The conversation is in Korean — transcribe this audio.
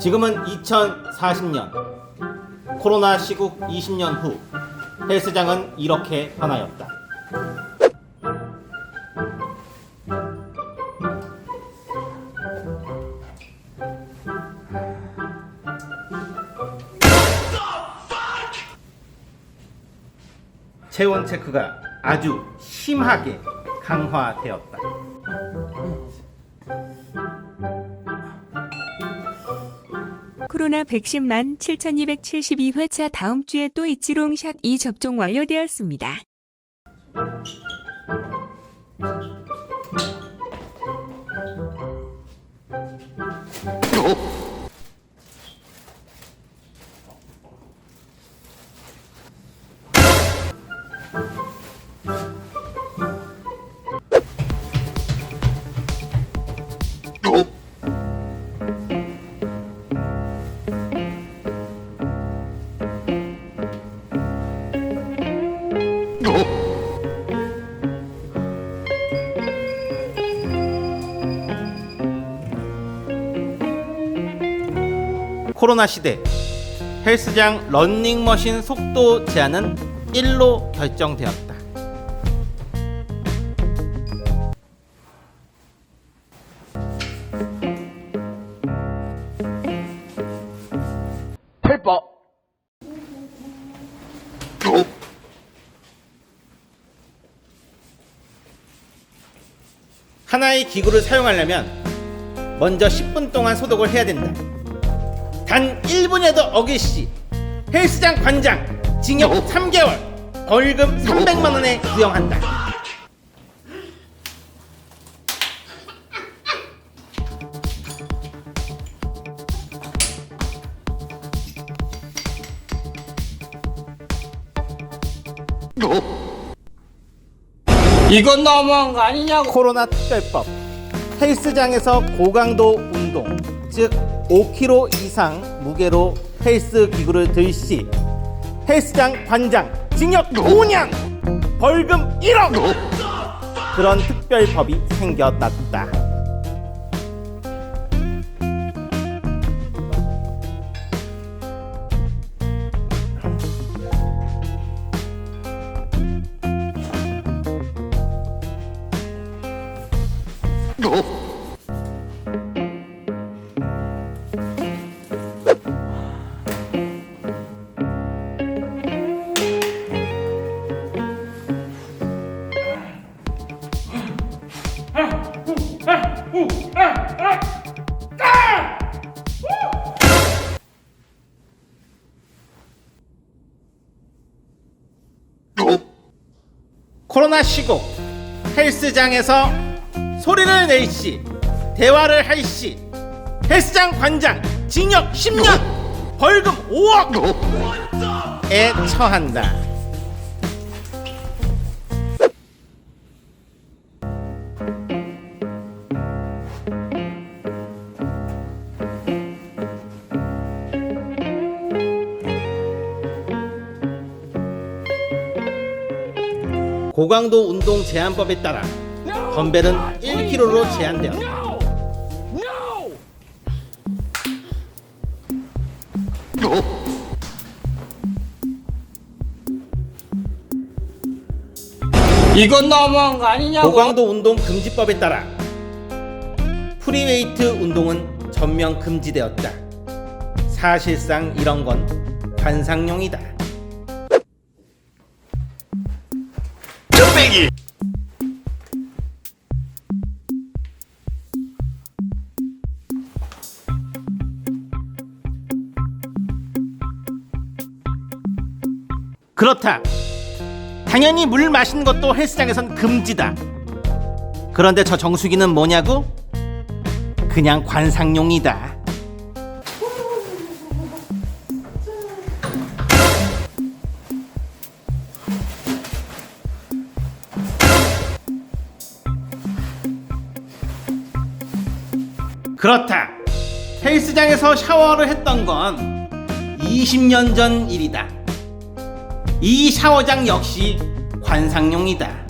지금은 2040년 코로나 시국 20년 후 헬스장은 이렇게 변하였다. 체온 체크가 아주 심하게 강화되었다. 코로나 백신만 7,272회차 다음 주에 또 이치롱 샷 2 접종 완료되었습니다. 코로나 시대 헬스장 런닝머신 속도 제한은 1로 결정되었다. 탈법. 하나의 기구를 사용하려면 먼저 10분 동안 소독을 해야 된다. 단 1분에도 어길 시 헬스장 관장 징역 3개월 벌금 300만 원에 구형한다. 이건 너무한 거 아니냐고. 코로나 특별법. 헬스장에서 고강도 운동 즉 5kg 이상 무게로 헬스 기구를 들 시 헬스장 관장 징역 5년 벌금 1억 그런 특별법이 생겨났다. 코로나 시국 헬스장에서 소리를 낼 시, 대화를 할 시, 헬스장 관장 징역 10년, 벌금 5억에 처한다. 고강도 운동 제한법에 따라 덤벨은 1kg로 제한되었다. 이건 너무한 거 아니냐고. 고강도 운동 금지법에 따라 프리웨이트 운동은 전면 금지되었다. 사실상 이런 건 관상용이다. 그렇다. 당연히 물 마시는 것도 헬스장에선 금지다. 그런데 저 정수기는 뭐냐고? 그냥 관상용이다. 그렇다. 헬스장에서 샤워를 했던 건 20년 전 일이다. 이 샤워장 역시 관상용이다.